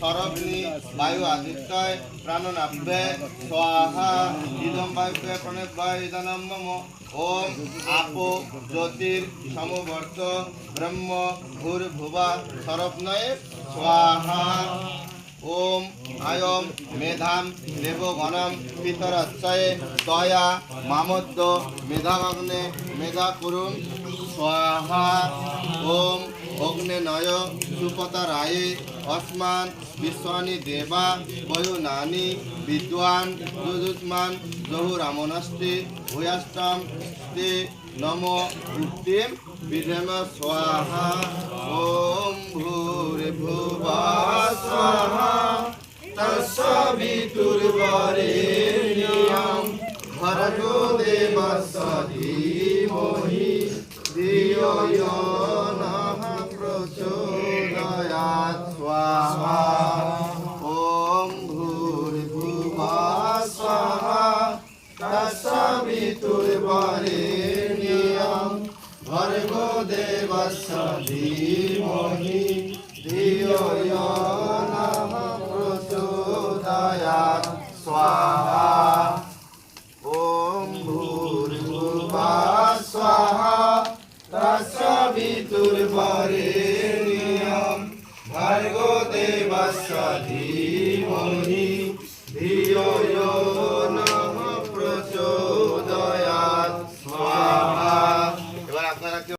সরগ্নি, বায়ু আদিত্যয় প্রাণনাভ্যে স্বাহা ইদম বায়ুভ্যে প্রণেভ্যয় ইদনম মম, ওম, আপো, জ্যোতির, সমবর্ত, ব্রহ্ম ভূর্ভুবা সরগ্নয়ে স্বাহা ওম আয়ম, মেধাম, দেবগণম পিতরচ্ছয়ে তয়া মামদ্য মেধাগ্নে মেধা কুরুম স্বাহা, ওম অগ্নে নয় সুপতা রায়ে অস্মান, বিশ্বনি দেবা, বয়ুনানি, বিদ্বান যুজুষ্মান জহুরামনস্তি ভূয়াষ্টম তে নম, উক্তিম বিধেম স্বাহা, ওম ভূরে মৃত্যুর বরে নিয়ম ভরো দেব সদি মোহি দিও নহ প্রচোদয়াৎ স্বাহা, ওম ভূর্ভুবা স্বাহা। তস্মিতুর বরে নিয়ম ভর্গো দেব সদি মোহি स्वाहा ॐ भूर्भुवः स्वाहा तत्सवितुर्वरेण्यं भर्गो देवस्य धीमहि धियो यो न